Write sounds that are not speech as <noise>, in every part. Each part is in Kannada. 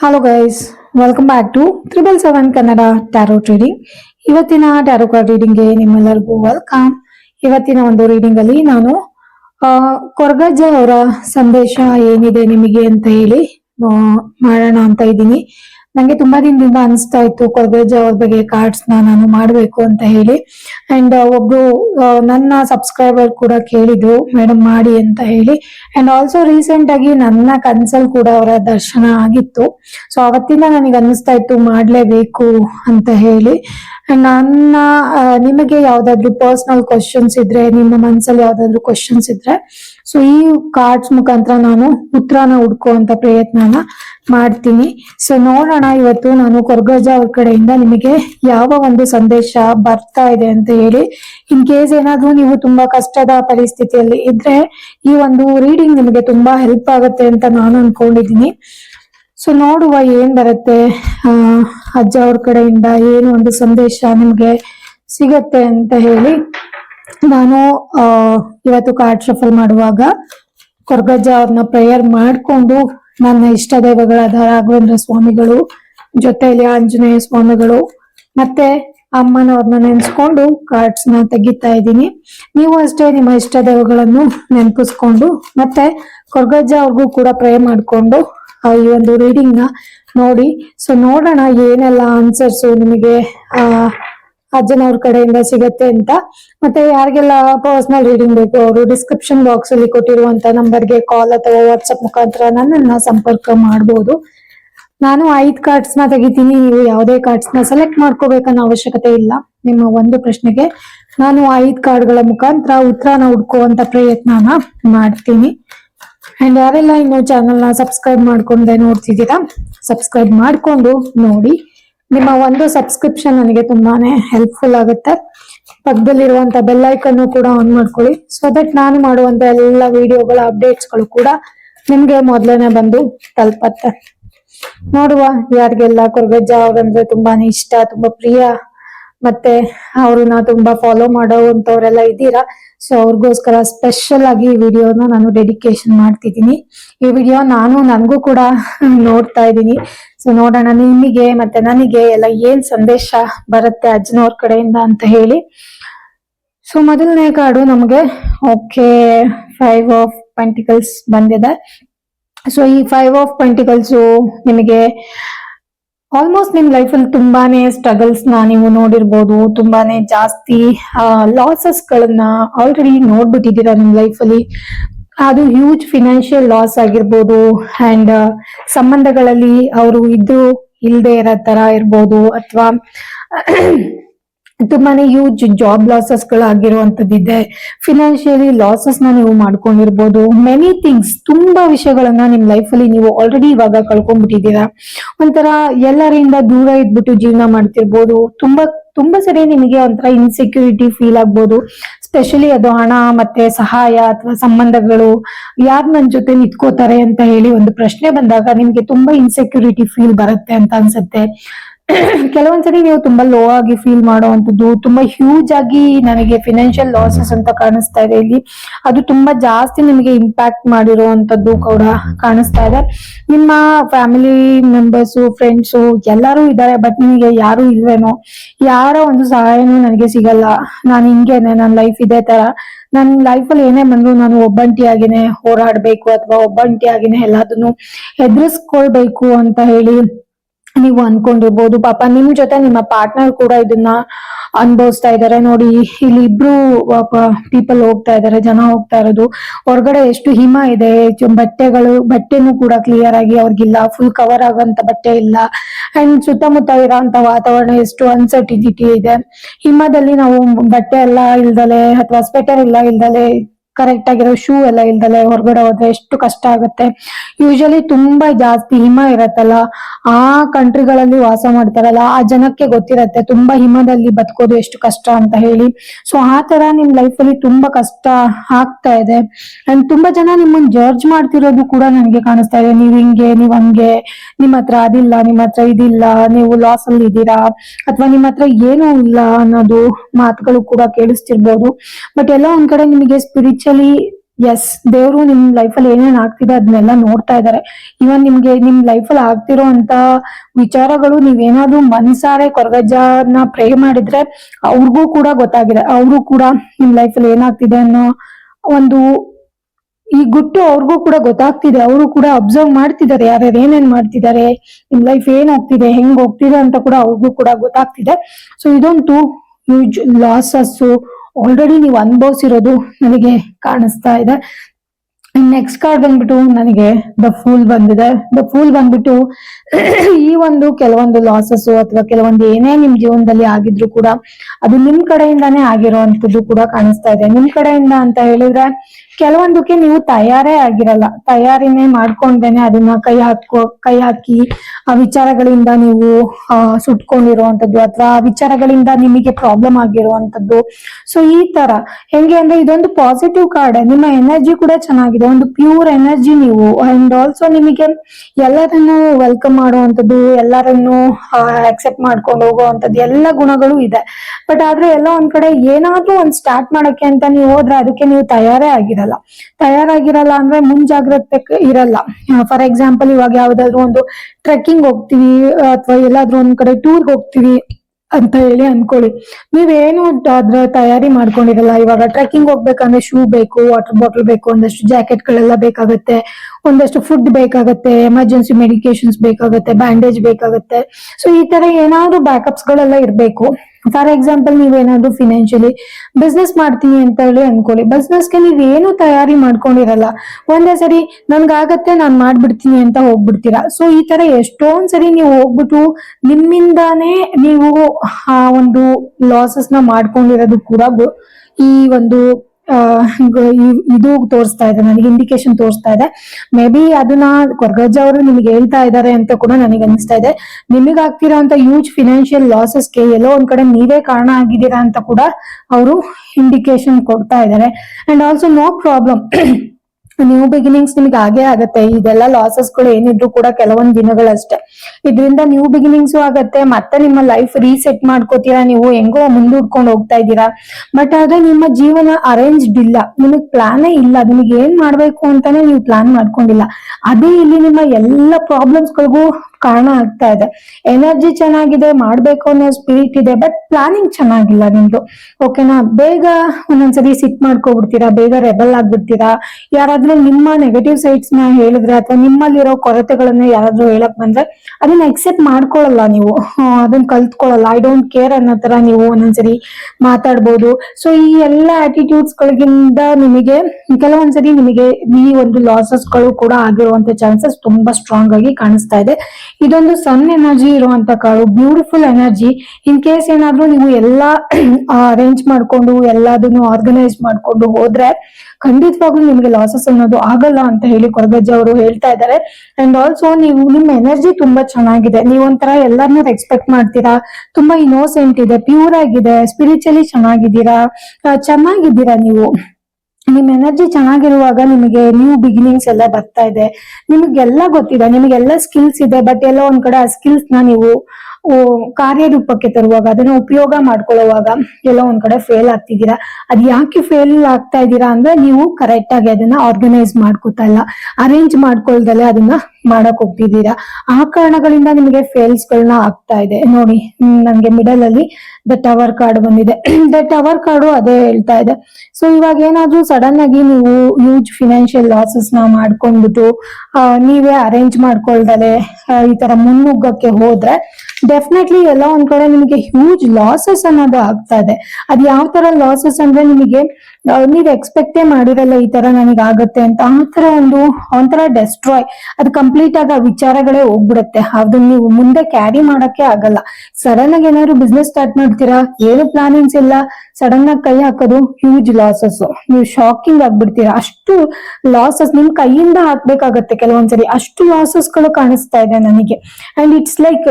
Hello guys welcome back to triple seven Kannada tarot reading ಇವತ್ತಿನ ಟ್ಯಾರೋ ಕಾರ್ಡ್ ರೀಡಿಂಗ್ಗೆ ನಿಮ್ಮೆಲ್ಲರಿಗೂ ವೆಲ್ಕಮ್ ಇವತ್ತಿನ ಒಂದು ರೀಡಿಂಗ್ ಅಲ್ಲಿ ನಾನು ಕೊರಗಜ್ಜ ಅವರ ಸಂದೇಶ ಏನಿದೆ ನಿಮಗೆ ಅಂತ ಹೇಳಿ ಮಾಡೋಣ ಅಂತ ಇದ್ದೀನಿ. ನಂಗೆ ತುಂಬಾ ದಿನದಿಂದ ಅನಿಸ್ತಾ ಇತ್ತು ಕೊರಬೇಜ ಅವ್ರ ಬಗ್ಗೆ ಕಾರ್ಡ್ಸ್ನ ನಾನು ಮಾಡ್ಬೇಕು ಅಂತ ಹೇಳಿ. ಅಂಡ್ ಒಬ್ರು ನನ್ನ ಸಬ್ಸ್ಕ್ರೈಬರ್ ಕೂಡ ಕೇಳಿದ್ರು ಮೇಡಮ್ ಮಾಡಿ ಅಂತ ಹೇಳಿ. ಅಂಡ್ ಆಲ್ಸೋ ರೀಸೆಂಟ್ ಆಗಿ ನನ್ನ ಕನ್ಸಲ್ ಕೂಡ ಅವರ ದರ್ಶನ ಆಗಿತ್ತು. ಸೊ ಅವತ್ತಿಂದ ನನಗೆ ಅನಿಸ್ತಾ ಇತ್ತು ಮಾಡ್ಲೇಬೇಕು ಅಂತ ಹೇಳಿ. ನನ್ನ ನಿಮಗೆ ಯಾವ್ದಾದ್ರು ಪರ್ಸನಲ್ ಕ್ವಶನ್ಸ್ ಇದ್ರೆ, ನಿಮ್ಮ ಮನಸ್ಸಲ್ಲಿ ಯಾವ್ದಾದ್ರು ಕ್ವಶನ್ಸ್ ಇದ್ರೆ ಸೊ ಈ ಕಾರ್ಡ್ಸ್ ಮುಖಾಂತರ ನಾನು ಉತ್ತರನ ಹುಡ್ಕುವಂತ ಪ್ರಯತ್ನನ ಮಾಡ್ತೀನಿ. ಸೊ ನೋಡೋಣ ಇವತ್ತು ನಾನು ಕೊರ್ಗಜ ಅವ್ರ ಕಡೆಯಿಂದ ನಿಮಗೆ ಯಾವ ಒಂದು ಸಂದೇಶ ಬರ್ತಾ ಇದೆ ಅಂತ ಹೇಳಿ. ಇನ್ ಕೇಸ್ ಏನಾದ್ರೂ ನೀವು ತುಂಬಾ ಕಷ್ಟದ ಪರಿಸ್ಥಿತಿಯಲ್ಲಿ ಇದ್ರೆ ಈ ಒಂದು ರೀಡಿಂಗ್ ನಿಮಗೆ ತುಂಬಾ ಹೆಲ್ಪ್ ಆಗುತ್ತೆ ಅಂತ ನಾನು ಅನ್ಕೊಂಡಿದೀನಿ ಸೊ ನೋಡುವ ಏನ್ ಬರುತ್ತೆ ಅಜ್ಜ ಅವ್ರ ಕಡೆಯಿಂದ ಏನು ಒಂದು ಸಂದೇಶ ನಿಮ್ಗೆ ಸಿಗತ್ತೆ ಅಂತ ಹೇಳಿ ನಾನು ಇವತ್ತು ಕಾರ್ಡ್ ಶಫಲ್ ಮಾಡುವಾಗ ಕೊರಗಜ್ಜ ಅವ್ರನ್ನ ಪ್ರೇಯರ್ ಮಾಡ್ಕೊಂಡು ನನ್ನ ಇಷ್ಟ ದೈವಗಳಾದ ರಾಘವೇಂದ್ರ ಸ್ವಾಮಿಗಳು, ಜೊತೆಯಲ್ಲಿ ಆಂಜನೇಯ ಸ್ವಾಮಿಗಳು, ಮತ್ತೆ ಅಮ್ಮನವ್ರನ್ನ ನೆನೆಸ್ಕೊಂಡು ಕಾರ್ಡ್ಸ್ನ ತೆಗಿತಾ ಇದ್ದೀನಿ. ನೀವು ಅಷ್ಟೇ ನಿಮ್ಮ ಇಷ್ಟ ದೈವಗಳನ್ನು ನೆನಪಿಸ್ಕೊಂಡು, ಮತ್ತೆ ಕೊರ್ಗಜ್ಜ ಅವ್ರಿಗೂ ಕೂಡ ಪ್ರೇ ಮಾಡ್ಕೊಂಡು ಈ ಒಂದು ರೀಡಿಂಗ್ನ ನೋಡಿ. ಸೊ ನೋಡೋಣ ಏನೆಲ್ಲ ಆನ್ಸರ್ಸ್ ನಿಮಗೆ, ಆ ಅಜ್ಜನವ್ರ ಕಡೆಯಿಂದ ಸಿಗತ್ತೆ ಅಂತ. ಮತ್ತೆ ಯಾರಿಗೆಲ್ಲ ಪರ್ಸನಲ್ ರೀಡಿಂಗ್ ಬೇಕು, ಅವರು ಡಿಸ್ಕ್ರಿಪ್ಷನ್ ಬಾಕ್ಸ್ ಅಲ್ಲಿ ಕೊಟ್ಟಿರುವಂತ ನಂಬರ್ಗೆ ಕಾಲ್ ಅಥವಾ ವಾಟ್ಸ್ಆಪ್ ಮುಖಾಂತರ ನನ್ನನ್ನ ಸಂಪರ್ಕ ಮಾಡಬಹುದು ನಾನು ಐದ್ ಕಾರ್ಡ್ಸ್ನ ತೆಗಿತೀನಿ, ನೀವು ಯಾವುದೇ ಕಾರ್ಡ್ಸ್ನ ಸೆಲೆಕ್ಟ್ ಮಾಡ್ಕೋಬೇಕನ್ನೋ ಅವಶ್ಯಕತೆ ಇಲ್ಲ. ನಿಮ್ಮ ಒಂದು ಪ್ರಶ್ನೆಗೆ ನಾನು ಐದ್ ಕಾರ್ಡ್ಗಳ ಮುಖಾಂತರ ಉತ್ತರನ ಹುಡ್ಕುವಂತ ಪ್ರಯತ್ನನ ಮಾಡ್ತೀನಿ. ಅಂಡ್ ಯಾರೆಲ್ಲ ಇನ್ನು ಚಾನೆಲ್ನ ಸಬ್ಸ್ಕ್ರೈಬ್ ಮಾಡ್ಕೊಂಡೆ ನೋಡ್ತಿದ್ದೀರಾ ಸಬ್ಸ್ಕ್ರೈಬ್ ಮಾಡ್ಕೊಂಡು ನೋಡಿ. ನಿಮ್ಮ ಒಂದು ಸಬ್ಸ್ಕ್ರಿಪ್ಷನ್ ನನಗೆ ತುಂಬಾನೇ ಹೆಲ್ಪ್ಫುಲ್ ಆಗುತ್ತೆ. ಪಕ್ಕದಲ್ಲಿರುವಂತ ಬೆಲ್ ಐಕನ್ ಕೂಡ ಆನ್ ಮಾಡ್ಕೊಳ್ಳಿ. ಸೊ ದಟ್ ನಾನು ಮಾಡುವಂತ ಎಲ್ಲ ವಿಡಿಯೋಗಳ ಅಪ್ಡೇಟ್ಸ್ಗಳು ಕೂಡ ನಿಮ್ಗೆ ಮೊದಲನೇ ಬಂದು ತಲುಪತ್ತೆ. ನೋಡುವ ಯಾರಿಗೆಲ್ಲ ಕೊರಗಜ್ಜ ಅವ್ರಂದ್ರೆ ತುಂಬಾನೇ ಇಷ್ಟ, ತುಂಬಾ ಪ್ರಿಯ, ಮತ್ತೆ ಅವ್ರನ್ನ ತುಂಬಾ ಫಾಲೋ ಮಾಡೋವಂಥವ್ರೆಲ್ಲ ಇದ್ದೀರಾ? ಸೊ ಅವ್ರಿಗೋಸ್ಕರ ಸ್ಪೆಷಲ್ ಆಗಿ ಈ ವಿಡಿಯೋನ ನಾನು ಡೆಡಿಕೇಶನ್ ಮಾಡ್ತಿದ್ದೀನಿ. ಈ ವಿಡಿಯೋ ನಾನು, ನನಗೂ ಕೂಡ ನೋಡ್ತಾ ಇದ್ದೀನಿ. ಸೊ ನೋಡೋಣ, ನಿಮಗೆ ಮತ್ತೆ ನನಗೆ ಎಲ್ಲ ಏನ್ ಸಂದೇಶ ಬರುತ್ತೆ ಅಜ್ಜನವ್ರ ಕಡೆಯಿಂದ ಅಂತ ಹೇಳಿ. ಸೊ ಮೊದಲನೇ ಕಾರ್ಡು ನಮಗೆ ಓಕೆ ಫೈವ್ ಆಫ್ ಪೆಂಟಿಕಲ್ಸ್ ಬಂದಿದೆ. ಸೊ ಈ ಫೈವ್ ಆಫ್ ಪೆಂಟಿಕಲ್ಸ್ ನಿಮಗೆ ಆಲ್ಮೋಸ್ಟ್ ನಿಮ್ ಲೈಫಲ್ಲಿ ತುಂಬಾನೇ ಸ್ಟ್ರಗಲ್ಸ್ನ ನೀವು ನೋಡಿರ್ಬೋದು, ತುಂಬಾನೇ ಜಾಸ್ತಿ ಲಾಸಸ್ ಗಳನ್ನ ಆಲ್ರೆಡಿ ನೋಡ್ಬಿಟ್ಟಿದ್ದೀರಾ ನಿಮ್ ಲೈಫಲ್ಲಿ ಅದು ಹ್ಯೂಜ್ ಫಿನಾನ್ಷಿಯಲ್ ಲಾಸ್ ಆಗಿರ್ಬೋದು ಅಂಡ್ ಸಂಬಂಧಗಳಲ್ಲಿ ಅವರು ಇದ್ದು ಇಲ್ಲದೆ ಇರೋ ತರ ಇರ್ಬೋದು ಅಥವಾ ತುಂಬಾನೇ ಹ್ಯೂಜ್ ಜಾಬ್ ಲಾಸಸ್ ಗಳಾಗಿರುವಂತದ್ದಿದೆ ಫಿನಾನ್ಷಿಯಲಿ ಲಾಸಸ್ನ ನೀವು ಮಾಡ್ಕೊಂಡಿರ್ಬೋದು. ಮೆನಿ ಥಿಂಗ್ಸ್ ತುಂಬಾ ವಿಷಯಗಳನ್ನ ನಿಮ್ ಲೈಫ್ ಅಲ್ಲಿ ನೀವು ಆಲ್ರೆಡಿ ಇವಾಗ ಕಳ್ಕೊಂಡ್ಬಿಟ್ಟಿದ್ದೀರಾ. ಒಂಥರ ಎಲ್ಲರಿಂದ ದೂರ ಇದ್ಬಿಟ್ಟು ಜೀವನ ಮಾಡ್ತಿರ್ಬೋದು. ತುಂಬಾ ತುಂಬಾ ಸರಿ ನಿಮಗೆ ಒಂಥರ ಇನ್ಸೆಕ್ಯೂರಿಟಿ ಫೀಲ್ ಆಗ್ಬೋದು. ಸ್ಪೆಷಲಿ ಅದು ಹಣ, ಮತ್ತೆ ಸಹಾಯ ಅಥವಾ ಸಂಬಂಧಗಳು ಯಾರು ನನ್ ಜೊತೆ ನಿಂತ್ಕೋತಾರೆ ಅಂತ ಹೇಳಿ ಒಂದು ಪ್ರಶ್ನೆ ಬಂದಾಗ ನಿಮ್ಗೆ ತುಂಬಾ ಇನ್ಸೆಕ್ಯೂರಿಟಿ ಫೀಲ್ ಬರುತ್ತೆ ಅಂತ ಅನ್ಸುತ್ತೆ. ಕೆಲವೊಂದ್ಸರಿ ನೀವು ತುಂಬಾ ಲೋ ಆಗಿ ಫೀಲ್ ಮಾಡುವಂತದ್ದು ತುಂಬಾ ಹ್ಯೂಜ್ ಆಗಿ ನನಗೆ ಫಿನಾನ್ಷಿಯಲ್ ಲಾಸಸ್ ಅಂತ ಕಾಣಿಸ್ತಾ ಇದೆ ಇಲ್ಲಿ. ಅದು ತುಂಬಾ ಜಾಸ್ತಿ ನಿಮಗೆ ಇಂಪ್ಯಾಕ್ಟ್ ಮಾಡಿರುವಂತದ್ದು ಕೂಡ ಕಾಣಿಸ್ತಾ ಇದೆ. ನಿಮ್ಮ ಫ್ಯಾಮಿಲಿ ಮೆಂಬರ್ಸ್ ಫ್ರೆಂಡ್ಸ್ ಎಲ್ಲರೂ ಇದ್ದಾರೆ ಬಟ್ ನಿಮಗೆ ಯಾರು ಇಲ್ವೇನೋ, ಯಾರ ಒಂದು ಸಹಾಯನೂ ನನಗೆ ಸಿಗಲ್ಲ. ನಾನು ಹಿಂಗೇನೆ, ನನ್ನ ಲೈಫ್ ಇದೇ ತರ. ನನ್ನ ಲೈಫಲ್ಲಿ ಏನೇ ಬಂದ್ರು ನಾನು ಒಬ್ಬಂಟಿಯಾಗಿನೇ ಹೋರಾಡ್ಬೇಕು ಅಥವಾ ಒಬ್ಬಂಟಿಯಾಗಿನೇ ಎಲ್ಲದನ್ನು ಎದುರಿಸ್ಕೊಳ್ಬೇಕು ಅಂತ ಹೇಳಿ ನೀವು ಅನ್ಕೊಂಡಿರ್ಬೋದು. ಪಾಪ ನಿಮ್ ಜೊತೆ ನಿಮ್ಮ ಪಾರ್ಟ್ನರ್ ಕೂಡ ಇದನ್ನ ಅನ್ಭವಿಸ್ತಾ ಇದ್ದಾರೆ ನೋಡಿ, ಇಲ್ಲಿ ಇಬ್ರು ಪೀಪಲ್ ಹೋಗ್ತಾ ಇದಾರೆ, ಜನ ಹೋಗ್ತಾ ಇರೋದು. ಹೊರಗಡೆ ಎಷ್ಟು ಹಿಮ ಇದೆ ಬಟ್ಟೆಗಳು, ಬಟ್ಟೆನೂ ಕೂಡ ಕ್ಲಿಯರ್ ಆಗಿ ಅವ್ರಿಗಿಲ್ಲ. ಫುಲ್ ಕವರ್ ಆಗಂತ ಬಟ್ಟೆ ಇಲ್ಲ. ಅಂಡ್ ಸುತ್ತಮುತ್ತ ಇರೋಂತ ವಾತಾವರಣ ಎಷ್ಟು ಅನ್ಸರ್ಟಿಟಿ ಇದೆ. ಹಿಮದಲ್ಲಿ ನಾವು ಬಟ್ಟೆ ಎಲ್ಲ ಇಲ್ದಲೆ, ಅಥವಾ ಸ್ವೆಟರ್ ಎಲ್ಲ ಇಲ್ದಲೆ ಕರೆಕ್ಟ್ ಆಗಿರೋ ಶೂ ಎಲ್ಲ ಇಲ್ದಲೆ ಹೊರಗಡೆ ಹೋದ್ರೆ ಎಷ್ಟು ಕಷ್ಟ ಆಗುತ್ತೆ. ಯೂಶಲಿ ತುಂಬಾ ಜಾಸ್ತಿ ಹಿಮ ಇರತ್ತಲ್ಲ. ಆ ಕಂಟ್ರಿಗಳಲ್ಲಿ ವಾಸ ಮಾಡ್ತಾರಲ್ಲ, ಆ ಜನಕ್ಕೆ ಗೊತ್ತಿರತ್ತೆ ತುಂಬಾ ಹಿಮದಲ್ಲಿ ಬದುಕೋದು ಎಷ್ಟು ಕಷ್ಟ ಅಂತ ಹೇಳಿ. ಸೊ ಆ ತರ ನಿಮ್ ಲೈಫ್ ಅಲ್ಲಿ ತುಂಬಾ ಕಷ್ಟ ಆಗ್ತಾ ಇದೆ. ಅಂಡ್ ತುಂಬಾ ಜನ ನಿಮ್ಮನ್ನ ಜಡ್ಜ್ ಮಾಡ್ತಿರೋದು ಕೂಡ ನನಗೆ ಕಾಣಿಸ್ತಾ ಇದೆ. ನೀವ್ ಹಿಂಗೆ, ನೀವ್ ಹಂಗೆ, ನಿಮ್ ಹತ್ರ ಅದಿಲ್ಲ, ನಿಮ್ ಹತ್ರ ಇದಿಲ್ಲ, ನೀವು ಲಾಸ್ ಅಲ್ಲಿ ಇದ್ದೀರಾ, ಅಥವಾ ನಿಮ್ ಹತ್ರ ಏನೂ ಇಲ್ಲ ಅನ್ನೋದು ಮಾತುಗಳು ಕೂಡ ಕೇಳಿಸ್ತಿರ್ಬೋದು. ಬಟ್ ಎಲ್ಲ ಒಂದ್ ಕಡೆ ನಿಮಗೆ ಸ್ಪಿರಿಚುವಲಿ ಎಸ್ ದೇವರು ನಿಮ್ ಲೈಫಲ್ಲಿ ಏನೇನ್ ಆಗ್ತಿದೆ ಅದನ್ನೆಲ್ಲ ನೋಡ್ತಾ ಇದ್ದಾರೆ ಇವನ್ ನಿಮ್ಗೆ ನಿಮ್ ಲೈಫಲ್ಲಿ ಆಗ್ತಿರೋ ಅಂತ ವಿಚಾರಗಳು ನೀವೇನಾದ್ರೂ ಮನ್ಸಾರೆ ಕೊರಗಜ್ಜನ ಪ್ರೇ ಮಾಡಿದ್ರೆ ಅವ್ರಿಗೂ ಕೂಡ ಗೊತ್ತಾಗಿದೆ. ಅವರು ಕೂಡ ನಿಮ್ ಲೈಫಲ್ಲಿ ಏನಾಗ್ತಿದೆ ಅನ್ನೋ ಒಂದು ಈ ಗುಟ್ಟು ಅವ್ರಿಗೂ ಕೂಡ ಗೊತ್ತಾಗ್ತಿದೆ. ಅವರು ಕೂಡ ಅಬ್ಸರ್ವ್ ಮಾಡ್ತಿದ್ದಾರೆ. ಯಾರ್ಯಾರು ಏನೇನ್ ಮಾಡ್ತಿದ್ದಾರೆ, ನಿಮ್ ಲೈಫ್ ಏನ್ ಹೋಗ್ತಿದೆ ಹೆಂಗ್ ಹೋಗ್ತಿದೆ ಅಂತ ಕೂಡ ಅವ್ರಿಗೂ ಕೂಡ ಗೊತ್ತಾಗ್ತಿದೆ. ಸೊ ಇದೊಂದು ಹ್ಯೂಜ್ ಲಾಸಸ್ ಆಲ್ರೆಡಿ ನೀವು ಅನುಭವಿಸಿರೋದು ನನಗೆ ಕಾಣಿಸ್ತಾ ಇದೆ. ನೆಕ್ಸ್ಟ್ ಕಾರ್ಡ್ ಬಂದ್ಬಿಟ್ಟು ನನಗೆ ದ ಫೂಲ್ ಬಂದಿದೆ. ದ ಫೂಲ್ ಬಂದ್ಬಿಟ್ಟು ಈ ಒಂದು ಕೆಲವೊಂದು ಲಾಸಸ್ ಅಥವಾ ಕೆಲವೊಂದು ಏನೇ ನಿಮ್ ಜೀವನದಲ್ಲಿ ಆಗಿದ್ರು ಕೂಡ ಅದು ನಿಮ್ ಕಡೆಯಿಂದಾನೇ ಆಗಿರುವಂತದ್ದು ಕೂಡ ಕಾಣಿಸ್ತಾ ಇದೆ. ನಿಮ್ ಕಡೆಯಿಂದ ಅಂತ ಹೇಳಿದ್ರೆ ಕೆಲವೊಂದಕ್ಕೆ ನೀವು ತಯಾರೇ ಆಗಿರಲ್ಲ. ತಯಾರಿನೇ ಮಾಡ್ಕೊಂಡೇನೆ ಅದನ್ನ ಕೈ ಹಾಕೋ ಕೈ ಹಾಕಿ ಆ ವಿಚಾರಗಳಿಂದ ನೀವು ಸುಟ್ಕೊಂಡಿರುವಂತದ್ದು ಅಥವಾ ಆ ವಿಚಾರಗಳಿಂದ ನಿಮಗೆ ಪ್ರಾಬ್ಲಮ್ ಆಗಿರುವಂತದ್ದು ಸೊ ಈ ತರ. ಹೆಂಗೆ ಅಂದ್ರೆ ಇದೊಂದು ಪಾಸಿಟಿವ್ ಕಾರ್ಡ್ ನಿಮ್ಮ ಎನರ್ಜಿ ಕೂಡ ಚೆನ್ನಾಗಿದೆ. ಒಂದು ಪ್ಯೂರ್ ಎನರ್ಜಿ ನೀವು. ಅಂಡ್ ಆಲ್ಸೋ ನಿಮಗೆ ಎಲ್ಲರನ್ನು ವೆಲ್ಕಮ್ ಮಾಡುವಂತದ್ದು ಎಲ್ಲರನ್ನು ಅಕ್ಸೆಪ್ಟ್ ಮಾಡ್ಕೊಂಡು ಹೋಗುವಂತದ್ದು ಎಲ್ಲ ಗುಣಗಳು ಇದೆ. ಬಟ್ ಆದ್ರೆ ಎಲ್ಲ ಒಂದ್ ಕಡೆ ಏನಾದ್ರೂ ಒಂದ್ ಸ್ಟಾರ್ಟ್ ಮಾಡಕ್ಕೆ ಅಂತ ನೀವು ಹೋದ್ರೆ ಅದಕ್ಕೆ ನೀವು ತಯಾರೇ ಆಗಿರಲ್ಲ. ತಯಾರಾಗಿರಲ್ಲ ಅಂದ್ರೆ ಮುಂಜಾಗ್ರತೆ ಇರಲ್ಲ. ಫಾರ್ ಎಕ್ಸಾಂಪಲ್ ಇವಾಗ ಯಾವ್ದಾದ್ರು ಒಂದು ಟ್ರೆಕ್ಕಿಂಗ್ ಹೋಗ್ತೀವಿ ಅಥವಾ ಎಲ್ಲಾದ್ರೂ ಒಂದ್ ಕಡೆ ಟೂರ್ ಹೋಗ್ತೀವಿ ಅಂತ ಹೇಳಿ ಅನ್ಕೊಳ್ಳಿ. ನೀವೇನು ಅದ್ರ ತಯಾರಿ ಮಾಡ್ಕೊಂಡಿರಲ್ಲ? ಇವಾಗ ಟ್ರೆಕ್ಕಿಂಗ್ ಹೋಗ್ಬೇಕಂದ್ರೆ ಶೂ ಬೇಕು ವಾಟರ್ ಬಾಟಲ್ ಬೇಕು, ಒಂದಷ್ಟು ಜಾಕೆಟ್ ಗಳೆಲ್ಲ ಬೇಕಾಗತ್ತೆ. ಒಂದಷ್ಟು ಫುಡ್ ಬೇಕಾಗತ್ತೆ ಎಮರ್ಜೆನ್ಸಿ ಮೆಡಿಕೇಶನ್ಸ್ ಬೇಕಾಗತ್ತೆ ಬ್ಯಾಂಡೇಜ್ ಬೇಕಾಗತ್ತೆ. ಸೊ ಈ ತರ ಏನಾದ್ರು ಬ್ಯಾಕಪ್ಸ್ ಗಳೆಲ್ಲ ಇರಬೇಕು. ಫಾರ್ ಎಕ್ಸಾಂಪಲ್ ನೀವೇನಾದ್ರೂ ಫಿನಾನ್ಷಿಯಲಿ ಬಿಸ್ನೆಸ್ ಮಾಡ್ತೀನಿ ಅಂತ ಹೇಳಿ ಅನ್ಕೊಳ್ಳಿ. ಬಿಸ್ನೆಸ್ಗೆ ಏನು ತಯಾರಿ ಮಾಡ್ಕೊಂಡಿರಲ್ಲ. ಒಂದೇ ಸರಿ ನನ್ಗಾಗತ್ತೆ, ನಾನ್ ಮಾಡ್ಬಿಡ್ತೀನಿ ಅಂತ ಹೋಗ್ಬಿಡ್ತೀರಾ. ಸೊ ಈ ತರ ಎಷ್ಟೊಂದ್ ಸರಿ ನೀವು ಹೋಗ್ಬಿಟ್ಟು ನಿಮ್ಮಿಂದಾನೇ ನೀವು, ಆ, ಒಂದು ಲಾಸಸ್ನ ಮಾಡ್ಕೊಂಡಿರೋದು ಕೂಡ ಈ ಒಂದು ಇದು ತೋರಿಸ್ತಾ ಇದೆ, ನನಗೆ ಇಂಡಿಕೇಶನ್ ತೋರಿಸ್ತಾ ಇದೆ. ಮೇ ಬಿ ಅದನ್ನ ಕೊರ್ಗಜ್ಜ ಅವರು ನಿಮ್ಗೆ ಹೇಳ್ತಾ ಇದ್ದಾರೆ ಅಂತ ಕೂಡ ನನಗೆ ಅನಿಸ್ತಾ ಇದೆ. ನಿಮಗೆ ಆಗ್ತಿರೋಂತ ಯೂಜ್ ಫಿನಾನ್ಷಿಯಲ್ ಲಾಸಸ್ಗೆ ಎಲ್ಲೋ ಒಂದ್ ಕಡೆ ನೀವೇ ಕಾರಣ ಆಗಿದ್ದೀರಾ ಅಂತ ಕೂಡ ಅವರು ಇಂಡಿಕೇಶನ್ ಕೊಡ್ತಾ ಇದ್ದಾರೆ. And also no problem new beginnings ನಿಮ್ಗೆ ಆಗೇ ಆಗತ್ತೆ. ಇದೆಲ್ಲ ಲಾಸಸ್ಗಳು ಏನಿದ್ರು ಕೂಡ ಕೆಲವೊಂದ್ ದಿನಗಳಷ್ಟೇ. ಇದರಿಂದ ನ್ಯೂ ಬಿಗಿನಿಂಗ್ಸ್ ಆಗತ್ತೆ. ಮತ್ತೆ ನಿಮ್ಮ ಲೈಫ್ ರೀಸೆಟ್ ಮಾಡ್ಕೋತೀರಾ ನೀವು? ಹೆಂಗೋ ಮುಂದೂಡ್ಕೊಂಡು ಹೋಗ್ತಾ ಇದ್ದೀರಾ? ಬಟ್ ಆದ್ರೆ ನಿಮ್ಮ ಜೀವನ ಅರೇಂಜ್ಡ್ ಇಲ್ಲ. ನಿಮಗ್ ಪ್ಲಾನೇ ಇಲ್ಲ. ನಿಮಗೆ ಏನ್ ಮಾಡ್ಬೇಕು ಅಂತಾನೆ ನೀವು ಪ್ಲಾನ್ ಮಾಡ್ಕೊಂಡಿಲ್ಲ. ಅದೇ ಇಲ್ಲಿ ನಿಮ್ಮ ಎಲ್ಲ ಪ್ರಾಬ್ಲಮ್ಸ್ ಗಳಿಗೂ ಕಾರಣ ಆಗ್ತಾ ಇದೆ. ಎನರ್ಜಿ ಚೆನ್ನಾಗಿದೆ, ಮಾಡ್ಬೇಕು ಅನ್ನೋ ಸ್ಪಿರಿಟ್ ಇದೆ ಬಟ್ ಪ್ಲಾನಿಂಗ್ ಚೆನ್ನಾಗಿಲ್ಲ ನಿಮ್ದು. ಓಕೆನಾ ಬೇಗ ಒಂದೊಂದ್ಸರಿ ಸಿಟ್ ಮಾಡ್ಕೊಬಿಡ್ತೀರಾ? ಬೇಗ ರೆಬಲ್ ಆಗ್ಬಿಡ್ತೀರಾ? ಯಾರಾದ್ರೂ ನಿಮ್ಮ ನೆಗೆಟಿವ್ ಸೈಡ್ಸ್ನ ಹೇಳಿದ್ರೆ ಅಥವಾ ನಿಮ್ಮಲ್ಲಿರೋ ಕೊರತೆಗಳನ್ನ ಯಾರಾದ್ರೂ ಹೇಳಕ್ ಬಂದ್ರೆ ಅದನ್ನ ಎಕ್ಸೆಪ್ಟ್ ಮಾಡ್ಕೊಳಲ್ಲ ನೀವು. ಅದನ್ನ ಕಲ್ತ್ಕೊಳಲ್ಲ ಐ ಡೋಂಟ್ ಕೇರ್ ಅನ್ನೋ ತರ ನೀವು ಒಂದೊಂದ್ಸರಿ ಮಾತಾಡ್ಬೋದು. ಸೊ ಈ ಎಲ್ಲ ಆಟಿಟ್ಯೂಡ್ಸ್ ಗಳಿಗಿಂದ ನಿಮಗೆ, ಕೆಲವೊಂದ್ಸರಿ ನಿಮಗೆ ಈ ಒಂದು ಲಾಸಸ್ಗಳು ಕೂಡ ಆಗಿರುವಂತ ಚಾನ್ಸಸ್ ತುಂಬಾ ಸ್ಟ್ರಾಂಗ್ ಆಗಿ ಕಾಣಿಸ್ತಾ ಇದೆ. ಇದೊಂದು ಸನ್ ಎನರ್ಜಿ ಇರುವಂತ ಕಾಳು, ಬ್ಯೂಟಿಫುಲ್ ಎನರ್ಜಿ. ಇನ್ ಕೇಸ್ ಏನಾದ್ರೂ ನೀವು ಎಲ್ಲಾ ಅರೇಂಜ್ ಮಾಡ್ಕೊಂಡು, ಎಲ್ಲದನ್ನು ಆರ್ಗನೈಸ್ ಮಾಡ್ಕೊಂಡು ಹೋದ್ರೆ ಖಂಡಿತವಾಗ್ಲೂ ನಿಮ್ಗೆ ಲಾಸಸ್ ಅನ್ನೋದು ಆಗಲ್ಲ ಅಂತ ಹೇಳಿ ಕೊರಗಜ್ಜ ಅವರು ಹೇಳ್ತಾ ಇದ್ದಾರೆ. ಅಂಡ್ ಆಲ್ಸೋ ನೀವು, ನಿಮ್ಮ ಎನರ್ಜಿ ತುಂಬಾ ಚೆನ್ನಾಗಿದೆ. ನೀವೊಂಥರ ಎಲ್ಲರನ್ನೂ ರೆಸ್ಪೆಕ್ಟ್ ಮಾಡ್ತೀರಾ. ತುಂಬಾ ಇನೋಸೆಂಟ್ ಇದೆ ಪ್ಯೂರ್ ಆಗಿದೆ ಸ್ಪಿರಿಚುಲಿ ಚೆನ್ನಾಗಿದ್ದೀರಾ. ಚೆನ್ನಾಗಿದ್ದೀರಾ ನೀವು? ನಿಮ್ ಎನರ್ಜಿ ಚೆನ್ನಾಗಿರುವಾಗ ನಿಮಗೆ ನ್ಯೂ ಬಿಗಿನಿಂಗ್ಸ್ ಎಲ್ಲ ಬರ್ತಾ ಇದೆ. ನಿಮಗೆಲ್ಲ ಗೊತ್ತಿದೆ, ನಿಮಗೆಲ್ಲ ಸ್ಕಿಲ್ಸ್ ಇದೆ ಬಟ್ ಎಲ್ಲೋ ಒಂದ್ ಕಡೆ ಆ ಸ್ಕಿಲ್ಸ್ನ ನೀವು ಕಾರ್ಯರೂಪಕ್ಕೆ ತರುವಾಗ, ಅದನ್ನ ಉಪಯೋಗ ಮಾಡ್ಕೊಳ್ಳುವಾಗ ಎಲ್ಲೋ ಒಂದ್ ಕಡೆ ಫೇಲ್ ಆಗ್ತಿದ್ದೀರಾ? ಅದ್ ಯಾಕೆ ಫೇಲ್ ಆಗ್ತಾ ಇದ್ದೀರಾ ಅಂದ್ರೆ ನೀವು ಕರೆಕ್ಟ್ ಆಗಿ ಅದನ್ನ ಆರ್ಗನೈಸ್ ಮಾಡ್ಕೋತಾ ಇಲ್ಲ. ಅರೇಂಜ್ ಮಾಡ್ಕೊಳ್ದಲೆ ಅದನ್ನ ಮಾಡಕ್ ಹೋಗ್ತಿದ್ದೀರಾ. ಆ ಕಾರಣಗಳಿಂದ ನಿಮಗೆ ಫೇಲ್ಸ್ ಗಳನ್ನ ಆಗ್ತಾ ಇದೆ. ನೋಡಿ ನಂಗೆ ನನ್ಗೆ ಮಿಡಲ್ ಅಲ್ಲಿ ದ ಟವರ್ ಕಾರ್ಡ್ ಬಂದಿದೆ. ದ ಟವರ್ ಕಾರ್ಡು ಅದೇ ಹೇಳ್ತಾ ಇದೆ. ಸೊ ಇವಾಗ ಏನಾದ್ರೂ ಸಡನ್ ಆಗಿ ನೀವು ಹ್ಯೂಜ್ ಫಿನಾನ್ಷಿಯಲ್ ಲಾಸಸ್ನ ಮಾಡ್ಕೊಂಡ್ಬಿಟ್ಟು ನೀವೇ ಅರೇಂಜ್ ಮಾಡ್ಕೊಳ್ದಲೆ ಈ ತರ ಮುನ್ನುಗ್ಗಕ್ಕೆ ಹೋದ್ರೆ ಡೆಫಿನೆಟ್ಲಿ ಎಲ್ಲ ಒಂದ್ ಕಡೆ ನಿಮಗೆ ಹ್ಯೂಜ್ ಲಾಸಸ್ ಅನ್ನೋದು ಆಗ್ತಾ ಇದೆ. ಅದ್ ಯಾವ ತರ ಲಾಸಸ್ ಅಂದ್ರೆ ನಿಮಗೆ ನೀವು ಎಕ್ಸ್ಪೆಕ್ಟೇ ಮಾಡಿರಲ್ಲ ಈ ತರ ನನಗೆ ಆಗುತ್ತೆ ಅಂತ. ಆ ತರ ಒಂದು ಒಂಥರ ಡೆಸ್ಟ್ರಾಯ್ ಅದು ಕಂಪ್ಲೀಟ್ ಆಗಿ ವಿಚಾರಗಳೇ ಹೋಗ್ಬಿಡುತ್ತೆ. ಅದನ್ನ ನೀವು ಮುಂದೆ ಕ್ಯಾರಿ ಮಾಡಕ್ಕೆ ಆಗಲ್ಲ. ಸಡನ್ ಆಗಿ ಏನಾದ್ರು ಬಿಸ್ನೆಸ್ ಸ್ಟಾರ್ಟ್ ಮಾಡ್ತೀರಾ? ಏನು ಪ್ಲಾನಿಂಗ್ಸ್ ಇಲ್ಲ. ಸಡನ್ ಆಗಿ ಕೈ ಹಾಕೋದು ಹ್ಯೂಜ್ ಲಾಸಸ್ ನೀವು ಶಾಕಿಂಗ್ ಆಗ್ಬಿಡ್ತೀರಾ. ಅಷ್ಟು ಲಾಸಸ್ ನಿಮ್ ಕೈಯಿಂದ ಹಾಕ್ಬೇಕಾಗತ್ತೆ ಕೆಲವೊಂದ್ಸರಿ. ಅಷ್ಟು ಲಾಸಸ್ಗಳು ಕಾಣಿಸ್ತಾ ಇದೆ ನನಗೆ. And it's like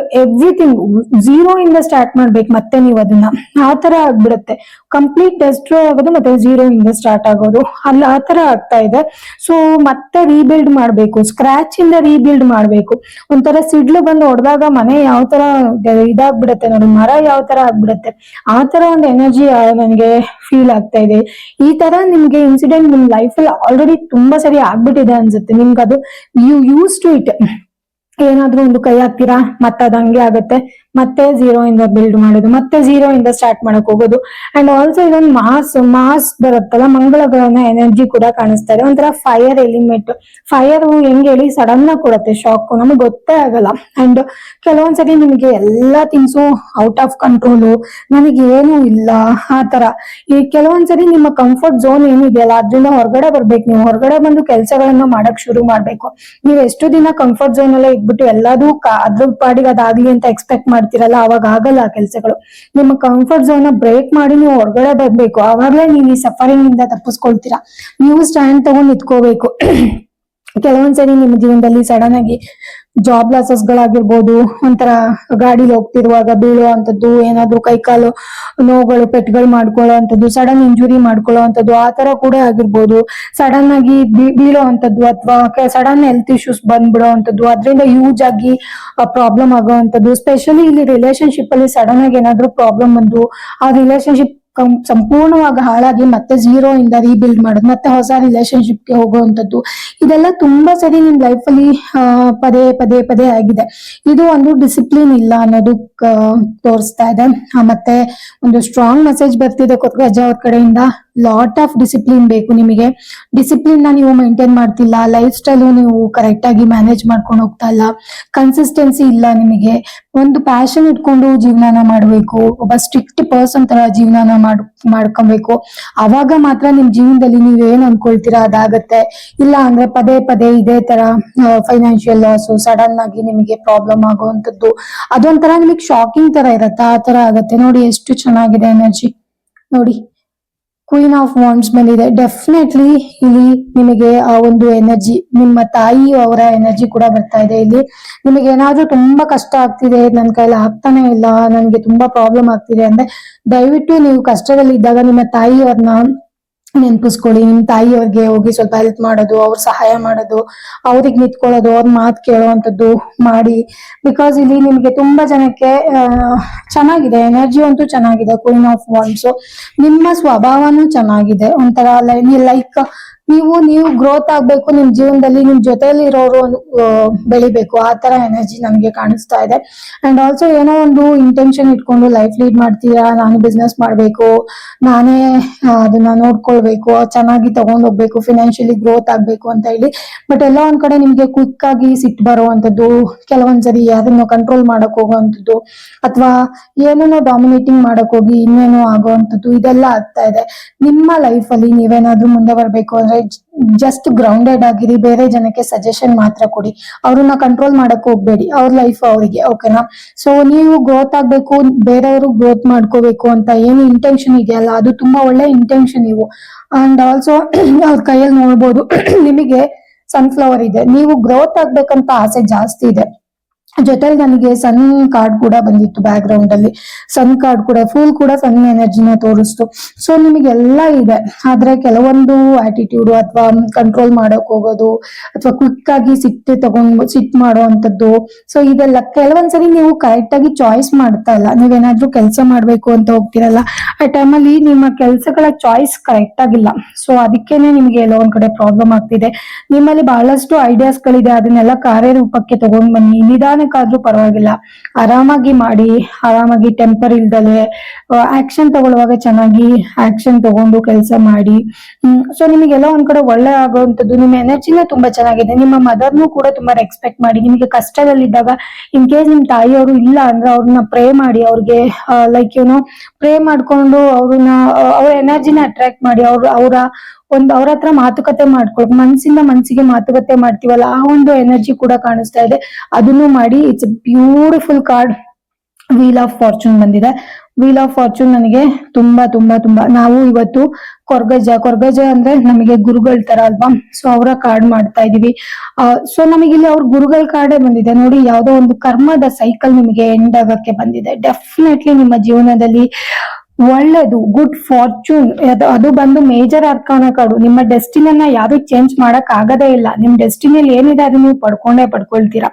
everything zero ಇಂದ ಸ್ಟಾರ್ಟ್ ಮಾಡ್ಬೇಕು ಮತ್ತೆ ನೀವು ಅದನ್ನ. ಆ ತರ ಆಗ್ಬಿಡುತ್ತೆ. ಕಂಪ್ಲೀಟ್ ಡೆಸ್ಟ್ರಾಯ್ ಆಗೋದು ಮತ್ತೆ ಝೀರೋ ಇಂದ ಸ್ಟಾರ್ಟ್ ಆಗೋದು. ಅಲ್ಲಿ ಆ ತರ ಆಗ್ತಾ ಇದೆ. ಸೊ ಮತ್ತೆ ರೀಬಿಲ್ಡ್ ಮಾಡ್ಬೇಕು. ಸ್ಕ್ರಾಚ್ ಇಂದ ರೀಬಿಲ್ಡ್ ಮಾಡ್ಬೇಕು. ಒಂಥರ ಸಿಡ್ಲು ಬಂದು ಹೊಡೆದಾಗ ಮನೆ ಯಾವ ತರ ಇದಾಗ್ಬಿಡತ್ತೆ ನೋಡಿ, ಮರ ಯಾವ ತರ ಆಗ್ಬಿಡತ್ತೆ. ಆ ತರ ಒಂದು ಎನರ್ಜಿ ನನಗೆ ಫೀಲ್ ಆಗ್ತಾ ಇದೆ. ಈ ತರ ನಿಮ್ಗೆ ಇನ್ಸಿಡೆಂಟ್ ನಿಮ್ ಲೈಫ್ ಅಲ್ಲಿ ಆಲ್ರೆಡಿ ತುಂಬಾ ಸರಿ ಆಗ್ಬಿಟ್ಟಿದೆ ಅನ್ಸುತ್ತೆ. ನಿಮ್ಗೆ ಅದು ಯು ಯೂಸ್ ಟು ಇಟ್ ಏನಾದ್ರೂ ಒಂದು ಕೈ ಹಾಕ್ತೀರಾ? ಮತ್ತೆ ಅದ್ ಹಂಗೆ ಆಗತ್ತೆ. ಮತ್ತೆ ಝೀರೋ ಇಂದ ಬಿಲ್ಡ್ ಮಾಡೋದು, ಮತ್ತೆ ಝೀರೋ ಇಂದ ಸ್ಟಾರ್ಟ್ ಮಾಡಕ್ ಹೋಗೋದು. ಅಂಡ್ ಆಲ್ಸೋ ಇದೊಂದು ಮಾಸ್ ಮಾಸ್ ಬರುತ್ತಲ್ಲ ಮಂಗಳ ಗ್ರಹನ ಎನರ್ಜಿ ಕೂಡ ಕಾಣಿಸ್ತಾ ಇದೆ. ಒಂಥರ ಫೈರ್ ಎಲಿಮೆಂಟ್ ಫೈರ್ ಹೆಂಗ್ ಹೇಳಿ ಸಡನ್ ಆಗಿ ಕೊಡತ್ತೆ ಶಾಕ್ ನಮಗೆ ಗೊತ್ತೇ ಆಗಲ್ಲ. ಅಂಡ್ ಕೆಲವೊಂದ್ಸರಿ ನಿಮಗೆ ಎಲ್ಲಾ ಥಿಂಗ್ಸು ಔಟ್ ಆಫ್ ಕಂಟ್ರೋಲ್ ನನಗೆ ಏನು ಇಲ್ಲ, ಆ ತರ ಈ ಕೆಲವೊಂದ್ಸರಿ ನಿಮ್ಮ ಕಂಫರ್ಟ್ ಝೋನ್ ಏನಿದೆಯಲ್ಲ ಅದ್ರಿಂದ ಹೊರಗಡೆ ಬರ್ಬೇಕು. ನೀವು ಹೊರಗಡೆ ಬಂದು ಕೆಲಸಗಳನ್ನ ಮಾಡಕ್ ಶುರು ಮಾಡ್ಬೇಕು. ನೀವು ಎಷ್ಟು ದಿನ ಕಂಫರ್ಟ್ ಝೋನ್ ಅಲ್ಲೇ ಇಟ್ಬಿಟ್ಟು ಎಲ್ಲದೂ ಅದ್ರ ಪಾಡಿಗೆ ಅದಾಗ್ಲಿ ಅಂತ ಎಕ್ಸ್ಪೆಕ್ಟ್ ಮಾಡ್ತಿರಲ್ಲ, ಅವಾಗ ಆಗಲ್ಲ ಕೆಲಸಗಳು. ನಿಮ್ಮ ಕಂಫರ್ಟ್ ಝೋನ್ ಬ್ರೇಕ್ ಮಾಡಿ ನೀವು ಹೊರಗಡೆ ಬರ್ಬೇಕು. ಅವಾಗಲೇ ನೀವು ಈ ಸಫರಿಂಗ್ ಇಂದ ತಪ್ಪಿಸ್ಕೊಳ್ತೀರಾ. ನೀವು ಸ್ಟ್ಯಾಂಡ್ ತಗೊಂಡ್ ನಿಂತ್ಕೋಬೇಕು. ಕೆಲವೊಂದ್ಸರಿ ನಿಮ್ಮ ಜೀವನದಲ್ಲಿ ಸಡನ್ ಆಗಿ ಜಾಬ್ ಲಾಸಸ್ ಗಳಾಗಿರ್ಬೋದು, ಒಂಥರ ಗಾಡಿಲಿ ಹೋಗ್ತಿರುವಾಗ ಬೀಳುವಂತದ್ದು ಏನಾದ್ರು ಕೈಕಾಲು ನೋವುಗಳು, ಪೆಟ್ಗಳು ಮಾಡ್ಕೊಳ್ಳೋ ಅಂತದ್ದು ಸಡನ್ ಇಂಜುರಿ ಮಾಡ್ಕೊಳ್ಳೋ ಅಂತದ್ದು ಆ ತರ ಕೂಡ ಆಗಿರ್ಬೋದು. ಸಡನ್ ಆಗಿ ಬೀಳೋ ಅಂತದ್ದು ಅಥವಾ ಸಡನ್ ಹೆಲ್ತ್ ಇಶ್ಯೂಸ್ ಬಂದ್ಬಿಡೋ ಅಂತದ್ದು ಅದರಿಂದ ಯೂಸ್ ಆಗಿ ಪ್ರಾಬ್ಲಮ್ ಆಗೋ ಅಂತದ್ದು ಸ್ಪೆಷಲಿ ಇಲ್ಲಿ ರಿಲೇಶನ್ಶಿಪ್ ಅಲ್ಲಿ ಸಡನ್ ಆಗಿ ಏನಾದ್ರು ಪ್ರಾಬ್ಲಮ್ ಬಂದು, ಆ ರಿಲೇಶನ್ಶಿಪ್ ಸಂಪೂರ್ಣವಾಗಿ ಹಾಳಾಗಿ ಮತ್ತೆ ಝೀರೋ ಇಂದ ರೀಬಿಲ್ಡ್ ಮಾಡೋದು, ಮತ್ತೆ ಹೊಸ ರಿಲೇಶನ್ಶಿಪ್ಗೆ ಹೋಗುವಂಥದ್ದು, ಇದೆಲ್ಲ ತುಂಬಾ ಸರಿ ನಿಮ್ ಲೈಫ್ ಅಲ್ಲಿ ಪದೇ ಪದೇ ಪದೇ ಆಗಿದೆ. ಇದು ಒಂದು ಡಿಸಿಪ್ಲಿನ್ ಇಲ್ಲ ಅನ್ನೋದು ತೋರಿಸ್ತಾ ಇದೆ. ಮತ್ತೆ ಒಂದು ಸ್ಟ್ರಾಂಗ್ ಮೆಸೇಜ್ ಬರ್ತಿದೆ ಕೊತ್ಗಜ್ಜ ಅವ್ರ ಕಡೆಯಿಂದ. ಲಾಟ್ ಆಫ್ ಡಿಸಿಪ್ಲಿನ್ ಬೇಕು ನಿಮಗೆ. ಡಿಸಿಪ್ಲಿನ್ನ ನೀವು ಮೇಂಟೈನ್ ಮಾಡ್ತಿಲ್ಲ ಲೈಫ್ ಸ್ಟೈಲ್ ನೀವು ಕರೆಕ್ಟ್ ಆಗಿ ಮ್ಯಾನೇಜ್ ಮಾಡ್ಕೊಂಡು ಹೋಗ್ತಾ ಇಲ್ಲ ಕನ್ಸಿಸ್ಟೆನ್ಸಿ ಇಲ್ಲ ನಿಮಗೆ. ಒಂದು ಪ್ಯಾಷನ್ ಇಟ್ಕೊಂಡು ಜೀವನಾನ ಮಾಡಬೇಕು, ಒಬ್ಬ ಸ್ಟ್ರಿಕ್ಟ್ ಪರ್ಸನ್ ತರ ಜೀವನಾನ ಮಾಡ್, ಮಾಡ್ಕೊಬೇಕು. ಅವಾಗ ಮಾತ್ರ ನಿಮ್ ಜೀವನದಲ್ಲಿ ನೀವ್ ಏನ್ ಅನ್ಕೊಳ್ತೀರಾ ಅದಾಗತ್ತೆ. ಇಲ್ಲ ಅಂದ್ರೆ ಪದೇ ಪದೇ ಇದೇ ತರ ಫೈನಾನ್ಷಿಯಲ್ ಲಾಸ್ ಸಡನ್ ಆಗಿ ನಿಮಗೆ ಪ್ರಾಬ್ಲಮ್ ಆಗುವಂತದ್ದು ಅದೊಂಥರ ನಿಮಗೆ ಶಾಕಿಂಗ್ ತರ ಇರತ್ತೆ? ಆ ತರ ಆಗತ್ತೆ. ನೋಡಿ ಎಷ್ಟು ಚೆನ್ನಾಗಿದೆ ಎನರ್ಜಿ ನೋಡಿ. ಕ್ವೀನ್ ಆಫ್ ವಾಂಡ್ಸ್ ಬಂದಿದೆ. ಡೆಫಿನೆಟ್ಲಿ ಇಲ್ಲಿ ನಿಮಗೆ ಆ ಒಂದು ಎನರ್ಜಿ ನಿಮ್ಮ ತಾಯಿ ಅವರ ಎನರ್ಜಿ ಕೂಡ ಬರ್ತಾ ಇದೆ ಇಲ್ಲಿ. ನಿಮಗೆ ಏನಾದ್ರೂ ತುಂಬಾ ಕಷ್ಟ ಆಗ್ತಿದೆ ನನ್ನ ಕೈಲಿ ಆಗ್ತಾನೆ ಇಲ್ಲ, ನನಗೆ ತುಂಬಾ ಪ್ರಾಬ್ಲಮ್ ಆಗ್ತಿದೆ ಅಂದ್ರೆ ದಯವಿಟ್ಟು ನೀವು ಕಷ್ಟದಲ್ಲಿ ಇದ್ದಾಗ ನಿಮ್ಮ ತಾಯಿಯವ್ರನ್ನ ನೆನ್ಪಿಸ್ಕೊಳ್ಳಿ, ನಿಮ್ ತಾಯಿಯವ್ರಿಗೆ ಹೋಗಿ ಸ್ವಲ್ಪ ಹೆಲ್ಪ್ ಮಾಡೋದು, ಅವ್ರ ಸಹಾಯ ಮಾಡೋದು, ಅವ್ರಿಗೆ ನಿಂತ್ಕೊಳ್ಳೋದು, ಅವ್ರ ಮಾತು ಕೇಳೋವಂಥದ್ದು ಮಾಡಿ. ಬಿಕಾಸ್ ಇಲ್ಲಿ ನಿಮ್ಗೆ ತುಂಬಾ ಜನಕ್ಕೆ ಚೆನ್ನಾಗಿದೆ ಎನರ್ಜಿ ಅಂತೂ ಚೆನ್ನಾಗಿದೆ ಕ್ವೀನ್ ಆಫ್ ವಾನ್ಸ್ ನಿಮ್ಮ ಸ್ವಭಾವನೂ ಚೆನ್ನಾಗಿದೆ. ಒಂಥರ ಲೈಕ್ ನೀವು ನೀವು ಗ್ರೋತ್ ಆಗ್ಬೇಕು, ನಿಮ್ ಜೀವನದಲ್ಲಿ, ನಿಮ್ ಜೊತೆಯಲ್ಲಿ ಇರೋರು ಬೆಳಿಬೇಕು. ಆ ತರ ಎನರ್ಜಿ ನಮ್ಗೆ ಕಾಣಿಸ್ತಾ ಇದೆ. ಅಂಡ್ ಆಲ್ಸೋ ಏನೋ ಒಂದು ಇಂಟೆನ್ಷನ್ ಇಟ್ಕೊಂಡು ಲೈಫ್ ಲೀಡ್ ಮಾಡ್ತೀರಾ, ನಾನು ಬಿಸ್ನೆಸ್ ಮಾಡ್ಬೇಕು, ನಾನೇ ಅದನ್ನ ನೋಡ್ಕೊಳ್ಬೇಕು, ಚೆನ್ನಾಗಿ ತಗೊಂಡ್ ಹೋಗ್ಬೇಕು ಫಿನಾನ್ಷಿಯಲಿ ಗ್ರೋತ್ ಆಗ್ಬೇಕು ಅಂತ ಹೇಳಿ. ಬಟ್ ಎಲ್ಲ ಒಂದ್ ಕಡೆ ನಿಮ್ಗೆ ಕ್ವಿಕ್ ಆಗಿ ಸಿಟ್ ಬರುವಂತದ್ದು ಕೆಲವೊಂದ್ಸರಿ ಅದನ್ನ ಕಂಟ್ರೋಲ್ ಮಾಡಕ್ ಹೋಗುವಂತದ್ದು ಅಥವಾ ಏನೇನೋ ಡಾಮಿನೇಟಿಂಗ್ ಮಾಡಕ್ ಹೋಗಿ ಇನ್ನೇನೋ ಆಗುವಂತದ್ದು ಇದೆಲ್ಲ ಆಗ್ತಾ ಇದೆ. ನಿಮ್ಮ ಲೈಫ್ ಅಲ್ಲಿ ನೀವೇನಾದ್ರೂ ಮುಂದೆ ಬರ್ಬೇಕು ಅಂದ್ರೆ ಜಸ್ಟ್ ಗ್ರೌಂಡೆಡ್ ಆಗಿರಿ, ಬೇರೆ ಜನಕ್ಕೆ ಸಜೆಷನ್ ಮಾತ್ರ ಕೊಡಿ. ಅವ್ರನ್ನ ಕಂಟ್ರೋಲ್ ಮಾಡಕ್ ಹೋಗ್ಬೇಡಿ, ಅವ್ರ ಲೈಫ್ ಅವರಿಗೆ ಓಕೆನಾ ಸೊ ನೀವು ಗ್ರೋತ್ ಆಗ್ಬೇಕು, ಬೇರೆಯವರು ಗ್ರೋತ್ ಮಾಡ್ಕೋಬೇಕು ಅಂತ ಏನು ಇಂಟೆನ್ಷನ್ ಇದೆಯಲ್ಲ, ಅದು ತುಂಬಾ ಒಳ್ಳೆ ಇಂಟೆನ್ಷನ್ ನೀವು. ಅಂಡ್ ಆಲ್ಸೋ <clears throat> ಅವ್ರ ಕೈಯಲ್ಲಿ ನೋಡ್ಬೋದು, <clears throat> ನಿಮಗೆ ಸನ್ಫ್ಲವರ್ ಇದೆ. ನೀವು ಗ್ರೋತ್ ಆಗ್ಬೇಕಂತ ಆಸೆ ಜಾಸ್ತಿ ಇದೆ. ಜೊತೆಲಿ ನನಗೆ ಸನ್ ಕಾರ್ಡ್ ಕೂಡ ಬಂದಿತ್ತು ಬ್ಯಾಕ್ ಗ್ರೌಂಡ್ ಅಲ್ಲಿ. ಸನ್ ಕಾರ್ಡ್ ಕೂಡ ಫುಲ್ ಕೂಡ ಸನ್ ಎನರ್ಜಿನ ತೋರಿಸ್ತು. ಸೊ ನಿಮಗೆಲ್ಲ ಇದೆ. ಆದ್ರೆ ಕೆಲವೊಂದು ಆಟಿಟ್ಯೂಡ್ ಅಥವಾ ಕಂಟ್ರೋಲ್ ಮಾಡೋಕ್ ಹೋಗೋದು, ಅಥವಾ ಕ್ವಿಕ್ ಆಗಿ ಸಿಟ್ಟು ತಗೊಂಡ್, ಸಿಟ್ ಮಾಡೋ ಅಂತದ್ದು ಸೊ ಇದೆಲ್ಲ ಕೆಲವೊಂದ್ಸರಿ ನೀವು ಕರೆಕ್ಟ್ ಆಗಿ ಚಾಯ್ಸ್ ಮಾಡ್ತಾ ಇಲ್ಲ. ನೀವೇನಾದ್ರೂ ಕೆಲಸ ಮಾಡ್ಬೇಕು ಅಂತ ಹೋಗ್ತಿರಲ್ಲ, ಆ ಟೈಮಲ್ಲಿ ನಿಮ್ಮ ಕೆಲಸಗಳ ಚಾಯ್ಸ್ ಕರೆಕ್ಟ್ ಆಗಿಲ್ಲ. ಸೊ ಅದಕ್ಕೇನೆ ನಿಮ್ಗೆ ಎಲ್ಲೋ ಒಂದ್ ಕಡೆ ಪ್ರಾಬ್ಲಮ್ ಆಗ್ತಿದೆ. ನಿಮ್ಮಲ್ಲಿ ಬಹಳಷ್ಟು ಐಡಿಯಾಸ್ ಗಳಿದೆ. ಅದನ್ನೆಲ್ಲ ಕಾರ್ಯರೂಪಕ್ಕೆ ತಗೊಂಡ್ ಬನ್ನಿ. ನಿಧಾನಕ್ಕಾದ್ರೂ ಪರವಾಗಿಲ್ಲ. ಆರಾಮಾಗಿ ಮಾಡಿ, ಆರಾಮಾಗಿ ಟೆಂಪರ್ ಇಲ್ದಲೆ ಆಕ್ಷನ್ ತಗೊಳ್ಳುವಾಗ ಚೆನ್ನಾಗಿ ಆಕ್ಷನ್ ತಗೊಂಡು ಕೆಲಸ ಮಾಡಿ. ಸೊ ನಿಮಗೆಲ್ಲ ಒಂದ್ ಕಡೆ ಒಳ್ಳೆ ಆಗುವಂತದ್ದು ನಿಮ್ಮ ಎನರ್ಜಿನೇ ತುಂಬಾ ಚೆನ್ನಾಗಿದೆ. ನಿಮ್ಮ ಮದರ್ನು ಕೂಡ ತುಂಬಾ ರೆಸ್ಪೆಕ್ಟ್ ಮಾಡಿ. ನಿಮಗೆ ಕಷ್ಟದಲ್ಲಿದ್ದಾಗ ಇನ್ ಕೇಸ್ ನಿಮ್ ತಾಯಿಯವರು ಇಲ್ಲ ಅಂದ್ರೆ ಅವ್ರನ್ನ ಪ್ರೇ ಮಾಡಿ, ಅವ್ರಿಗೆ ಲೈಕ್ ಏನೋ ಪ್ರೇ ಮಾಡ್ಕೊಂಡು ಅವ್ರನ್ನ ಅವ್ರ ಎನರ್ಜಿನ ಅಟ್ರಾಕ್ಟ್ ಮಾಡಿ, ಅವ್ರ, ಅವರ ಒಂದು ಅವ್ರ ಹತ್ರ ಮಾತುಕತೆ ಮಾಡ್ಕೊಳಕ್ ಮನ್ಸಿಂದ ಮನ್ಸಿಗೆ ಮಾತುಕತೆ ಮಾಡ್ತೀವಲ್ಲ, ಆ ಒಂದು ಎನರ್ಜಿ ಕೂಡ ಕಾಣಿಸ್ತಾ ಇದೆ. ಅದನ್ನು ಮಾಡಿ it's beautiful card wheel of fortune ಬಂದಿದೆ. ವೀಲ್ ಆಫ್ ಫಾರ್ಚೂನ್ ನನಗೆ ತುಂಬಾ ತುಂಬಾ ತುಂಬಾ, ನಾವು ಇವತ್ತು ಕೊರ್ಗಜ ಕೊರ್ಗಜ ಅಂದ್ರೆ ನಮಗೆ ಗುರುಗಳ ತರ ಅಲ್ವಾ? ಸೊ ಅವರ ಕಾರ್ಡ್ ಮಾಡ್ತಾ ಇದೀವಿ. ಸೊ ನಮಗೆ ಇಲ್ಲಿ ಅವ್ರ ಗುರುಗಳ ಕಾರ್ಡೇ ಬಂದಿದೆ. ನೋಡಿ, ಯಾವ್ದೋ ಒಂದು ಕರ್ಮದ ಸೈಕಲ್ ನಿಮಗೆ ಎಂಡ್ ಆಗಕ್ಕೆ ಬಂದಿದೆ. ಡೆಫಿನೆಟ್ಲಿ ನಿಮ್ಮ ಜೀವನದಲ್ಲಿ ಒಳ್ಳೇದು ಗುಡ್ ಫಾರ್ಚೂನ್ ಅದು ಬಂದು ಮೇಜರ್ ಅರ್ಕಾನ ಕಾರ್ಡು ನಿಮ್ಮ ಡೆಸ್ಟಿನನ್ನ ಯಾರು ಚೇಂಜ್ ಮಾಡಕ್ ಆಗದೇ ಇಲ್ಲ. ನಿಮ್ ಡೆಸ್ಟಿನಿಯಲ್ಲಿ ಏನಿದೆ ಅದು ನೀವು ಪಡ್ಕೊಂಡೇ ಪಡ್ಕೊಳ್ತೀರಾ.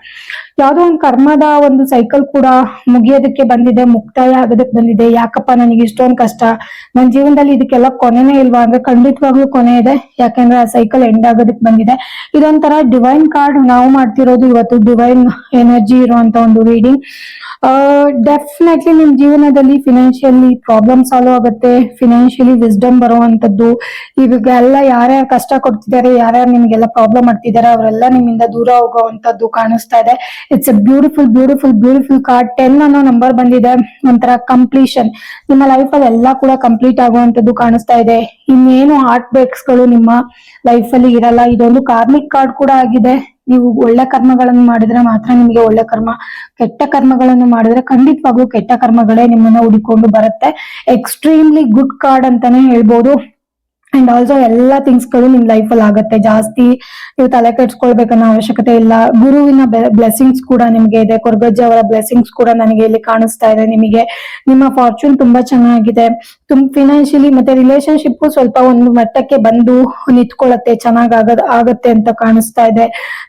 ಯಾವ್ದೋ ಒಂದು ಕರ್ಮದ ಒಂದು ಸೈಕಲ್ ಕೂಡ ಮುಗಿಯೋದಕ್ಕೆ ಬಂದಿದೆ, ಮುಕ್ತಾಯ ಆಗೋದಕ್ಕೆ ಬಂದಿದೆ. ಯಾಕಪ್ಪ ನನಗೆ ಇಷ್ಟೊಂದು ಕಷ್ಟ? ನನ್ನ ಜೀವನದಲ್ಲಿ ಇದಕ್ಕೆಲ್ಲ ಕೊನೆನೇ ಇಲ್ವಾ? ಅಂದ್ರೆ ಖಂಡಿತವಾಗ್ಲೂ ಕೊನೆ ಇದೆ. ಯಾಕಂದ್ರೆ ಆ ಸೈಕಲ್ ಎಂಡ್ ಆಗೋದಕ್ಕೆ ಬಂದಿದೆ. ಇದೊಂಥರ ಡಿವೈನ್ ಕಾರ್ಡ್ ನಾವು ಮಾಡ್ತಿರೋದು ಇವತ್ತು. ಡಿವೈನ್ ಎನರ್ಜಿ ಇರುವಂತ ಒಂದು ರೀಡಿಂಗ್ ಡೆಫಿನೆಟ್ಲಿ ನಿಮ್ ಜೀವನದಲ್ಲಿ ಫಿನಾನ್ಷಿಯಲಿ ಪ್ರಾಬ್ಲಮ್ ಸಾಲ್ವ್ ಆಗುತ್ತೆ. ಫಿನಾನ್ಷಿಯಲಿ ವಿಸ್ಡಮ್ ಬರುವಂತದ್ದು. ಇವಾಗ ಎಲ್ಲ ಯಾರ್ಯಾರು ಕಷ್ಟ ಕೊಡ್ತಿದ್ದಾರೆ, ಯಾರ್ಯಾರು ನಿಮ್ಗೆಲ್ಲ ಪ್ರಾಬ್ಲಮ್ ಮಾಡ್ತಿದ್ದಾರೆ, ಅವರೆಲ್ಲ ನಿಮ್ಮಿಂದ ದೂರ ಹೋಗುವಂತದ್ದು ಕಾಣಿಸ್ತಾ ಇದೆ. It's a beautiful beautiful beautiful card ten ಅನ್ನೋ ನಂಬರ್ ಬಂದಿದೆ. ಒಂಥರ ಕಂಪ್ಲೀಷನ್ ನಿಮ್ಮ ಲೈಫ್ ಅಲ್ಲಿ ಎಲ್ಲ ಕೂಡ ಕಂಪ್ಲೀಟ್ ಆಗುವಂತದ್ದು ಕಾಣಿಸ್ತಾ ಇದೆ. ಇನ್ನೇನು ಹಾರ್ಟ್ ಬ್ರೇಕ್ಸ್ಗಳು ನಿಮ್ಮ ಲೈಫ್ ಅಲ್ಲಿ ಇರಲ್ಲ. ಇದೊಂದು ಕಾರ್ಮಿಕ್ ಕಾರ್ಡ್ ಕೂಡ ಆಗಿದೆ. ನೀವು ಒಳ್ಳೆ ಕರ್ಮಗಳನ್ನು ಮಾಡಿದ್ರೆ ಮಾತ್ರ ನಿಮಗೆ ಒಳ್ಳೆ ಕರ್ಮ, ಕೆಟ್ಟ ಕರ್ಮಗಳನ್ನು ಮಾಡಿದ್ರೆ ಖಂಡಿತವಾಗ್ಲೂ ಕೆಟ್ಟ ಕರ್ಮಗಳೇ ನಿಮ್ಮನ್ನ ಹುಡಿಕೊಂಡು ಬರುತ್ತೆ. ಎಕ್ಸ್ಟ್ರೀಮ್ಲಿ ಗುಡ್ ಕಾರ್ಡ್ ಅಂತಾನೆ ಹೇಳ್ಬೋದು. ಅಂಡ್ ಆಲ್ಸೋ ಎಲ್ಲಾ ಥಿಂಗ್ಸ್ಗಳು ನಿಮ್ ಲೈಫ್ ಅಲ್ಲಿ ಆಗತ್ತೆ. ಜಾಸ್ತಿ ನೀವು ತಲೆ ಕೆಡ್ಸ್ಕೊಳ್ಬೇಕನ್ನೋ ಅವಶ್ಯಕತೆ ಇಲ್ಲ. ಗುರುವಿನ ಬ್ಲೆಸ್ಸಿಂಗ್ಸ್ ಕೂಡ ನಿಮ್ಗೆ ಇದೆ. ಕೊರ್ಗಜ್ಜ ಅವರ ಬ್ಲೆಸ್ಸಿಂಗ್ಸ್ ಕೂಡ ನನಗೆ ಇಲ್ಲಿ ಕಾಣಿಸ್ತಾ ಇದೆ ನಿಮಗೆ. ನಿಮ್ಮ ಫಾರ್ಚೂನ್ ತುಂಬಾ ಚೆನ್ನಾಗಿದೆ. ತುಂಬ ಫಿನಾನ್ಷಿಯಲಿ ಮತ್ತೆ ರಿಲೇಶನ್ಶಿಪ್ ಸ್ವಲ್ಪ ಒಂದು ಮಟ್ಟಕ್ಕೆ ಬಂದು ನಿಂತ್ಕೊಳ್ಳುತ್ತೆ ಚೆನ್ನಾಗ್ ಆಗದ್ ಆಗತ್ತೆ ಅಂತ ಕಾಣಿಸ್ತಾ ಇದೆ.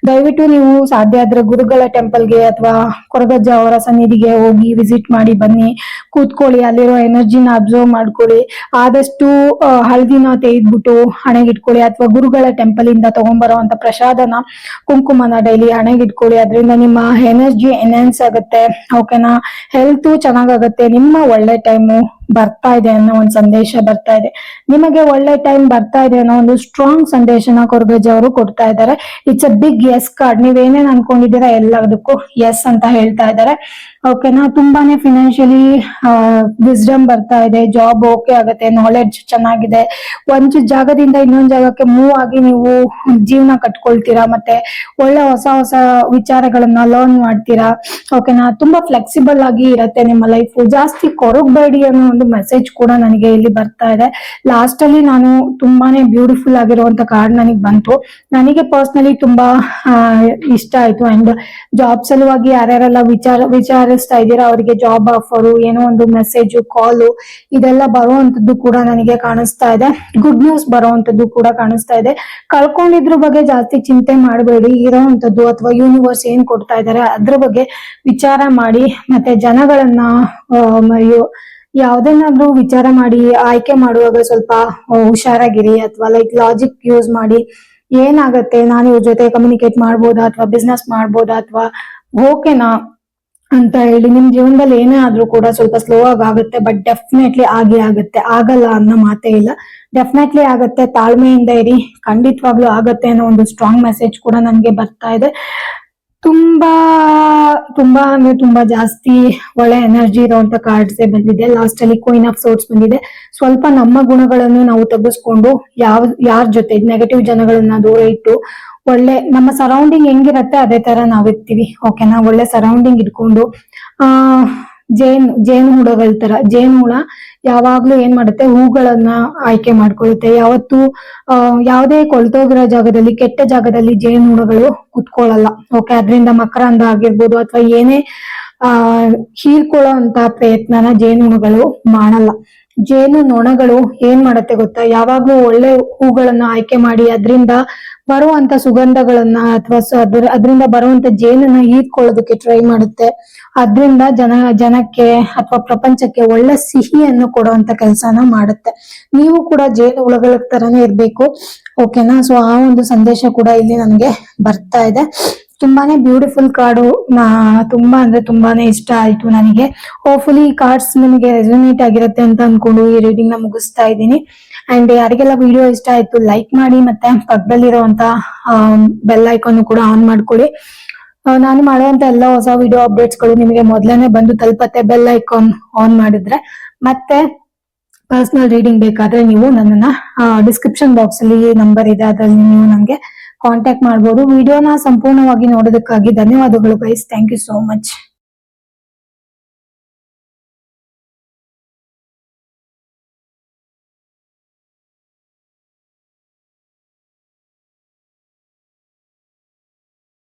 ದಯವಿಟ್ಟು ನೀವು ಸಾಧ್ಯ ಆದ್ರೆ ಗುರುಗಳ ಟೆಂಪಲ್ಗೆ ಅಥವಾ ಕೊರಗಜ್ಜ ಅವರ ಸನ್ನಿಧಿಗೆ ಹೋಗಿ ವಿಸಿಟ್ ಮಾಡಿ ಬನ್ನಿ. ಕೂತ್ಕೊಳ್ಳಿ ಅಲ್ಲಿರೋ ಎನರ್ಜಿನ ಅಬ್ಸರ್ವ್ ಮಾಡ್ಕೊಳ್ಳಿ. ಆದಷ್ಟು ಆ, ಹಳದಿನ ಹಣೆಗೆ ಹಣೆಗಿಟ್ಕೊಳ್ಳಿ ಅಥವಾ ಗುರುಗಳ ಟೆಂಪಲ್ ಇಂದ ತಗೊಂಡ್ಬರುವಂತ ಪ್ರಸಾದನ ಕುಂಕುಮನ ಡೈಲಿ ಹಣೆಗಿಟ್ಕೊಳ್ಳಿ. ಅದರಿಂದ ನಿಮ್ಮ ಎನರ್ಜಿ ಎನ್ಹಾನ್ಸ್ ಆಗುತ್ತೆ. ಓಕೆನಾ ಹೆಲ್ತ್ ಚೆನ್ನಾಗಾಗತ್ತೆ. ನಿಮ್ಮ ಒಳ್ಳೆ ಟೈಮು ಬರ್ತಾ ಇದೆ ಅನ್ನೋ ಒಂದು ಸಂದೇಶ ಬರ್ತಾ ಇದೆ. ನಿಮಗೆ ಒಳ್ಳೆ ಟೈಮ್ ಬರ್ತಾ ಇದೆ ಅನ್ನೋ ಒಂದು ಸ್ಟ್ರಾಂಗ್ ಸಂದೇಶನ ಕೊರ್ಬೇಜ್ ಅವರು ಕೊಡ್ತಾ ಇದ್ದಾರೆ. It's a big yes card ನೀವೇನೇನ್ ಅನ್ಕೊಂಡಿದ್ದೀರಾ ಎಲ್ಲದಕ್ಕೂ ಎಸ್ ಅಂತ ಹೇಳ್ತಾ ಇದ್ದಾರೆ. ಓಕೆನಾ ತುಂಬಾನೇ ಫಿನಾನ್ಷಿಯಲಿ ವಿಸ್ಡಮ್ ಬರ್ತಾ ಇದೆ. ಜಾಬ್ ಓಕೆ ಆಗುತ್ತೆ ನಾಲೆಡ್ಜ್ ಚೆನ್ನಾಗಿದೆ. ಒಂದು ಜಾಗದಿಂದ ಇನ್ನೊಂದು ಜಾಗಕ್ಕೆ ಮೂವ್ ಆಗಿ ನೀವು ಜೀವನ ಕಟ್ಕೊಳ್ತೀರಾ? ಮತ್ತೆ ಒಳ್ಳೆ ಹೊಸ ಹೊಸ ವಿಚಾರಗಳನ್ನ ಲರ್ನ್ ಮಾಡ್ತೀರಾ? ಓಕೆನಾ ತುಂಬಾ ಫ್ಲೆಕ್ಸಿಬಲ್ ಆಗಿ ಇರತ್ತೆ ನಿಮ್ಮ ಲೈಫ್ ಜಾಸ್ತಿ ಕೊರಗಬೇಡಿ ಅನ್ನೋ ಒಂದು ಮೆಸೇಜ್ ಕೂಡ ನನಗೆ ಇಲ್ಲಿ ಬರ್ತಾ ಇದೆ. ಲಾಸ್ಟ್ ಅಲ್ಲಿ ನಾನು ತುಂಬಾನೇ ಬ್ಯೂಟಿಫುಲ್ ಆಗಿರುವಂತ ಕಾರ್ಡ್ ನನಗೆ ಬಂತು. ನನಗೆ ಪರ್ಸ್ನಲಿ ತುಂಬಾ ಇಷ್ಟ ಆಯ್ತು. ಅಂಡ್ ಜಾಬ್ ಸಲುವಾಗಿ ಯಾರ್ಯಾರೆಲ್ಲ ವಿಚಾರ, ವಿಚಾರಿಸ್ತಾ ಇದ್ದೀರಾ, ಅವರಿಗೆ ಜಾಬ್ ಆಫರು ಏನೋ ಒಂದು ಮೆಸೇಜ್ ಕಾಲು ಇದೆಲ್ಲ ಬರುವಂತದ್ದು ಕೂಡ ನನಗೆ ಕಾಣಿಸ್ತಾ ಇದೆ. ಗುಡ್ ನ್ಯೂಸ್ ಬರುವಂತದ್ದು ಕೂಡ ಕಾಣಿಸ್ತಾ ಇದೆ. ಕಳ್ಕೊಂಡಿದ್ರ ಬಗ್ಗೆ ಜಾಸ್ತಿ ಚಿಂತೆ ಮಾಡಬೇಡಿ. ಇರೋವಂಥದ್ದು ಅಥವಾ ಯೂನಿವರ್ಸ್ ಏನ್ ಕೊಡ್ತಾ ಇದ್ದಾರೆ, ಅದ್ರ ಬಗ್ಗೆ ವಿಚಾರ ಮಾಡಿ. ಮತ್ತೆ ಜನಗಳನ್ನ ಯಾವ್ದನ್ನಾದ್ರೂ ವಿಚಾರ ಮಾಡಿ, ಆಯ್ಕೆ ಮಾಡುವಾಗ ಸ್ವಲ್ಪ ಹುಷಾರಾಗಿರಿ ಅಥವಾ ಲೈಕ್ ಲಾಜಿಕ್ ಯೂಸ್ ಮಾಡಿ, ಏನಾಗತ್ತೆ, ನಾನು ಇವ್ರ ಜೊತೆ ಕಮ್ಯುನಿಕೇಟ್ ಮಾಡ್ಬೋದಾ ಅಥವಾ ಬಿಸ್ನೆಸ್ ಮಾಡ್ಬೋದಾ ಅಥವಾ ಓಕೆನಾ ಅಂತ ಹೇಳಿ ನಿಮ್ ಜೀವನದಲ್ಲಿ ಏನೇ ಆದ್ರೂ ಕೂಡ ಸ್ವಲ್ಪ ಸ್ಲೋ ಆಗಿ ಆಗುತ್ತೆ ಬಟ್ ಡೆಫಿನೆಟ್ಲಿ ಆಗಿ ಆಗುತ್ತೆ. ಆಗಲ್ಲ ಅನ್ನೋ ಮಾತೇ ಇಲ್ಲ. ಡೆಫಿನೆಟ್ಲಿ ಆಗತ್ತೆ, ತಾಳ್ಮೆಯಿಂದ ಇರಿ. ಖಂಡಿತವಾಗ್ಲೂ ಆಗತ್ತೆ ಅನ್ನೋ ಒಂದು ಸ್ಟ್ರಾಂಗ್ ಮೆಸೇಜ್ ಕೂಡ ನನ್ಗೆ ಬರ್ತಾ ಇದೆ. ತುಂಬಾ ತುಂಬಾ ಅಂದ್ರೆ ತುಂಬಾ ಜಾಸ್ತಿ ಒಳ್ಳೆ ಎನರ್ಜಿ ಇರುವಂತ ಕಾರ್ಡ್ಸ್ ಬಂದಿದೆ. ಲಾಸ್ಟ್ ಅಲ್ಲಿ ಕ್ವೀನ್ ಆಫ್ ಸೋರ್ಟ್ಸ್ ಬಂದಿದೆ. ಸ್ವಲ್ಪ ನಮ್ಮ ಗುಣಗಳನ್ನು ನಾವು ತೆಗೆಸ್ಕೊಂಡು ಯಾವ, ಯಾರ ಜೊತೆ ನೆಗೆಟಿವ್ ಜನಗಳನ್ನ ದೂರ ಇಟ್ಟು ಒಳ್ಳೆ, ನಮ್ಮ ಸರೌಂಡಿಂಗ್ ಹೆಂಗಿರತ್ತೆ ಅದೇ ತರ ನಾವ್ ಇರ್ತೀವಿ. ಓಕೆನಾ ಒಳ್ಳೆ ಸರೌಂಡಿಂಗ್ ಇಟ್ಕೊಂಡು, ಆ, ಜೇನು ಜೇನು ಹುಳಗಳ ತರ, ಜೇನು ಹುಳ ಯಾವಾಗ್ಲೂ ಏನ್ ಮಾಡುತ್ತೆ? ಹೂಗಳನ್ನ ಆಯ್ಕೆ ಮಾಡ್ಕೊಳ್ಳುತ್ತೆ. ಯಾವತ್ತು, ಆ, ಯಾವುದೇ ಕೊಳ್ತೋಗಿರೋ ಜಾಗದಲ್ಲಿ, ಕೆಟ್ಟ ಜಾಗದಲ್ಲಿ ಜೇನು ಹುಳಗಳು ಕುತ್ಕೊಳ್ಳಲ್ಲ. ಓಕೆ ಅದರಿಂದ ಮಕರಂದ ಆಗಿರ್ಬೋದು ಅಥವಾ ಏನೇ, ಆ, ಹೀರ್ಕೊಳ್ಳೋ ಅಂತ ಪ್ರಯತ್ನನ ಜೇನುಹುಳುಗಳು ಮಾಡಲ್ಲ. ಜೇನು ನೊಣಗಳು ಏನ್ ಮಾಡತ್ತೆ ಗೊತ್ತಾ? ಯಾವಾಗ್ಲೂ ಒಳ್ಳೆ ಹೂಗಳನ್ನ ಆಯ್ಕೆ ಮಾಡಿ ಅದರಿಂದ ಬರುವಂತ ಸುಗಂಧಗಳನ್ನ ಅಥವಾ ಅದರಿಂದ ಬರುವಂತ ಜೇನನ್ನ ಹೀರ್ಕೊಳ್ಳೋದಕ್ಕೆ ಟ್ರೈ ಮಾಡುತ್ತೆ. ಅದರಿಂದ ಜನ, ಜನಕ್ಕೆ ಅಥವಾ ಪ್ರಪಂಚಕ್ಕೆ ಒಳ್ಳೆ ಸಿಹಿಯನ್ನು ಕೊಡುವಂತ ಕೆಲಸನ ಮಾಡುತ್ತೆ. ನೀವು ಕೂಡ ಜೇನು ಹುಳಗಳ ತರನೇ ಇರ್ಬೇಕು. ಓಕೆನಾ ಸೊ ಆ ಒಂದು ಸಂದೇಶ ಕೂಡ ಇಲ್ಲಿ ನನಗೆ ಬರ್ತಾ ಇದೆ. ತುಂಬಾನೇ ಬ್ಯೂಟಿಫುಲ್ ಕಾರ್ಡು ತುಂಬಾ ಅಂದ್ರೆ ತುಂಬಾನೇ ಇಷ್ಟ ಆಯ್ತು ನನಗೆ. ಹೋಪ್ಫುಲಿ ಈ ಕಾರ್ಡ್ಸ್ ನಿಮಗೆ ರೆಸೊನೇಟ್ ಆಗಿರುತ್ತೆ ಅಂತ ಅನ್ಕೊಂಡು ಈ ರೀಡಿಂಗ್ನ ಮುಗಿಸ್ತಾ ಇದ್ದೀನಿ. ಅಂಡ್ ಯಾರಿಗೆಲ್ಲ ವಿಡಿಯೋ ಇಷ್ಟ ಆಯ್ತು ಲೈಕ್ ಮಾಡಿ ಮತ್ತೆ ಪಕ್ಕದಲ್ಲಿರುವಂತ ಬೆಲ್ ಐಕಾನ್ ಕೂಡ ಆನ್ ಮಾಡ್ಕೊಳ್ಳಿ. ನಾನು ಮಾಡುವಂತ ಎಲ್ಲ ಹೊಸ ವಿಡಿಯೋ ಅಪ್ಡೇಟ್ಸ್ಗಳು ನಿಮಗೆ ಮೊದಲನೇ ಬಂದು ತಲುಪತ್ತೆ. ಬೆಲ್ ಐಕಾನ್ ಆನ್ ಮಾಡಿದ್ರೆ. ಮತ್ತೆ ಪರ್ಸನಲ್ ರೀಡಿಂಗ್ ಬೇಕಾದ್ರೆ ನೀವು ನನ್ನನ್ನ ಡಿಸ್ಕ್ರಿಪ್ಷನ್ ಬಾಕ್ಸ್ ಅಲ್ಲಿ ನಂಬರ್ ಇದೆ, ಅದರಲ್ಲಿ ನೀವು ನನಗೆ ಕಾಂಟ್ಯಾಕ್ಟ್ ಮಾಡಬಹುದು ವಿಡಿಯೋನ ಸಂಪೂರ್ಣವಾಗಿ ನೋಡೋದಕ್ಕಾಗಿ ಧನ್ಯವಾದಗಳು guys thank you so much